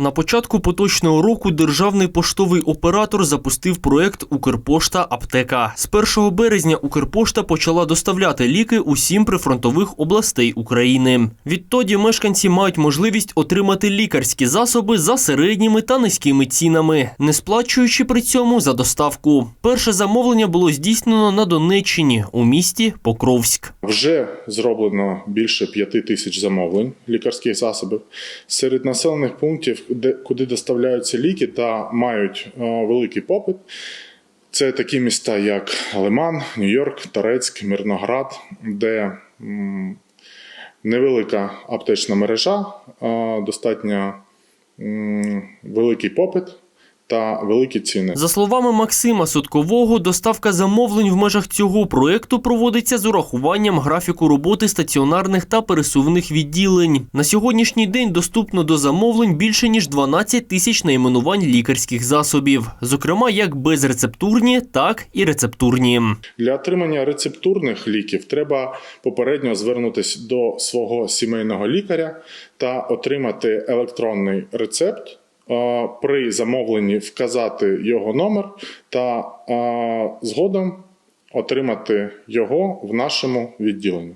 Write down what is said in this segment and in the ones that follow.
На початку поточного року державний поштовий оператор запустив проект Укрпошта Аптека. З 1 березня Укрпошта почала доставляти ліки усім прифронтових областей України. Відтоді мешканці мають можливість отримати лікарські засоби за середніми та низькими цінами, не сплачуючи при цьому за доставку. Перше замовлення було здійснено на Донеччині у місті Покровськ. Вже зроблено більше п'яти тисяч замовлень лікарських засобів серед населених пунктів, куди доставляються ліки та мають е, великий попит. Це такі міста, як Лиман, Нью-Йорк, Торецьк, Мирноград, де невелика аптечна мережа, е, достатньо великий попит та великі ціни. За словами Максима Суткового, доставка замовлень в межах цього проекту проводиться з урахуванням графіку роботи стаціонарних та пересувних відділень. На сьогоднішній день доступно до замовлень більше ніж 12 тисяч найменувань лікарських засобів, зокрема як безрецептурні, так і рецептурні. Для отримання рецептурних ліків треба попередньо звернутися до свого сімейного лікаря та отримати електронний рецепт. При замовленні вказати його номер та згодом отримати його в нашому відділенні.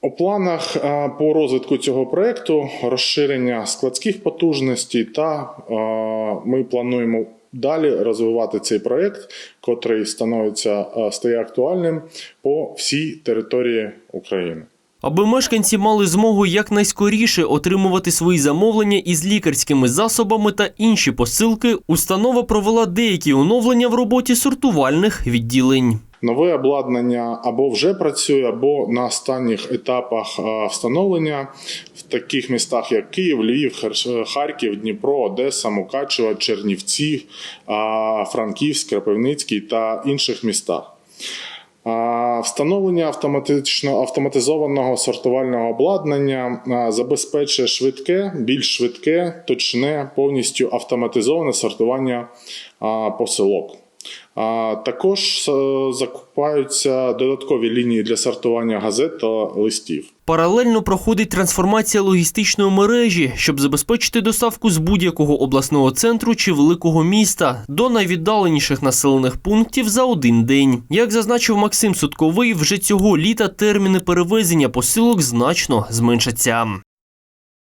У планах по розвитку цього проекту розширення складських потужностей та ми плануємо далі розвивати цей проект, котрий становиться стає актуальним по всій території України. Аби мешканці мали змогу якнайскоріше отримувати свої замовлення із лікарськими засобами та інші посилки, установа провела деякі оновлення в роботі сортувальних відділень. Нове обладнання або вже працює, або на останніх етапах встановлення в таких містах, як Київ, Львів, Харків, Дніпро, Одеса, Мукачево, Чернівці, Франківськ, Кропивницький та інших містах. Встановлення автоматично автоматизованого сортувального обладнання забезпечує швидке, більш швидке, точне, повністю автоматизоване сортування посилок. А, Також е, закупаються додаткові лінії для сортування газет та листів. Паралельно проходить трансформація логістичної мережі, щоб забезпечити доставку з будь-якого обласного центру чи великого міста до найвіддаленіших населених пунктів за один день. Як зазначив Максим Сутковий, вже цього літа терміни перевезення посилок значно зменшаться.